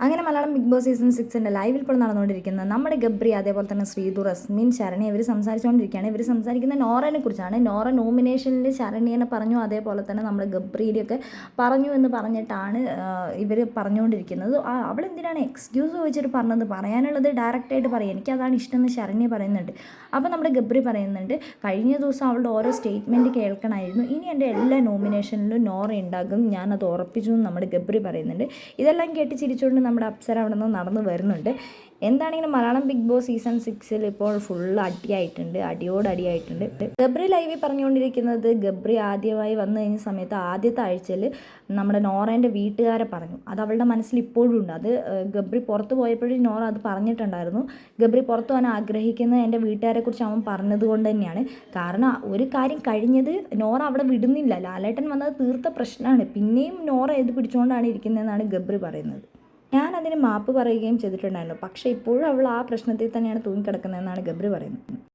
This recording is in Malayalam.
അങ്ങനെ മലയാളം ബിഗ് ബോസ് സീസൺ സിക്സിന്റെ ലൈവിൽ ഇപ്പോൾ നടന്നുകൊണ്ടിരിക്കുന്നത് നമ്മുടെ ഗബ്രി അതേപോലെ തന്നെ ശ്രീതു റസ്മിൻ ശരണി ഇവർ സംസാരിച്ചുകൊണ്ടിരിക്കുകയാണ്. ഇവർ സംസാരിക്കുന്ന നോറനെ കുറിച്ചാണ്. നോറ നോമിനേഷനിൽ ശരണിയനെ പറഞ്ഞു അതേപോലെ തന്നെ നമ്മുടെ ഗബ്രിയിലൊക്കെ പറഞ്ഞു എന്ന് പറഞ്ഞിട്ടാണ് ഇവർ പറഞ്ഞുകൊണ്ടിരിക്കുന്നത്. ആ, അവളെന്തിനാണ് എക്സ്ക്യൂസ് ചോദിച്ചിട്ട് പറഞ്ഞത്? പറയാനുള്ളത് ഡയറക്റ്റായിട്ട് പറയും. എനിക്കതാണ് ഇഷ്ടം എന്ന് ശരണ്യ പറയുന്നുണ്ട്. അപ്പോൾ നമ്മുടെ ഗബ്രി പറയുന്നുണ്ട് കഴിഞ്ഞ ദിവസം അവളുടെ ഓരോ സ്റ്റേറ്റ്മെന്റ് കേൾക്കണമായിരുന്നു ഇനി എന്റെ എല്ലാ നോമിനേഷനിലും നോറ ഉണ്ടാകും. ഞാനത് ഉറപ്പിച്ചു എന്ന് നമ്മുടെ ഗബ്രി പറയുന്നുണ്ട്. ഇതെല്ലാം കേട്ട് ചിരിച്ചുകൊണ്ട് നമ്മുടെ അപ്സര അവിടെ നിന്ന് നടന്നു വരുന്നുണ്ട്. എന്താണെങ്കിലും മലയാളം ബിഗ് ബോസ് സീസൺ സിക്സിൽ ഇപ്പോൾ ഫുൾ അടിയായിട്ടുണ്ട്. അടിയോട് അടിയായിട്ടുണ്ട് ഗബ്രി ലൈവിൽ പറഞ്ഞുകൊണ്ടിരിക്കുന്നത് ഗബ്രി ആദ്യമായി വന്നു കഴിഞ്ഞ സമയത്ത് ആദ്യത്തെ ആഴ്ചയിൽ നമ്മുടെ നോറേന്റെ വീട്ടുകാരെ പറഞ്ഞു. അത് അവളുടെ മനസ്സിൽ ഇപ്പോഴും ഉണ്ട്. അത് ഗബ്രി പുറത്ത് പോയപ്പോഴും നോറ അത് പറഞ്ഞിട്ടുണ്ടായിരുന്നു. ഗബ്രി പുറത്ത് പോകാൻ ആഗ്രഹിക്കുന്നത് എന്റെ വീട്ടുകാരെക്കുറിച്ച് അവൻ പറഞ്ഞത് കൊണ്ട് തന്നെയാണ്. കാരണം ഒരു കാര്യം കഴിഞ്ഞത് നോറ അവിടെ വിടുന്നില്ല. ലാലേട്ടൻ വന്നത് തീർത്ത പ്രശ്നമാണ്. പിന്നെയും നോറ ഇത് പിടിച്ചുകൊണ്ടാണ് ഇരിക്കുന്നതെന്നാണ് ഗബ്രി പറയുന്നത്. ഞാൻ അതിന് മാപ്പ് പറയുകയും ചെയ്തിട്ടുണ്ടായിരുന്നു. പക്ഷേ ഇപ്പോഴും അവൾ ആ പ്രശ്നത്തിൽ തന്നെയാണ് തൂങ്ങിക്കിടക്കുന്നതെന്നാണ് ഗബ്രി പറയുന്നത്.